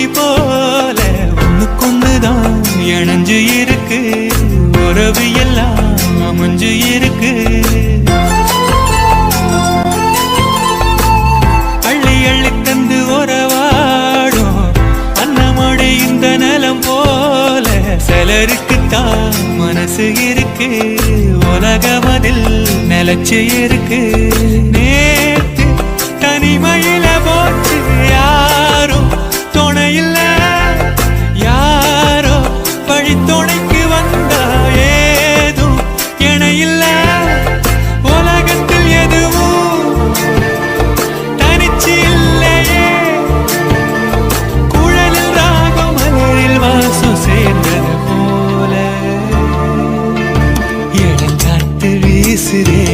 பூமி போல ஒண்ணுக்குண்ணுதான் இணைஞ்சு இருக்கு. உறவு எல்லாம் அமைஞ்சு இருக்கு. அள்ளி அள்ளி தந்து உறவாடும் அன்னமொழி இந்த நலம் போல சிலருக்குத்தான் மனசு இருக்கு. உலகமதில் நிலச்சி இருக்கு. ಬಿಸಿರೇ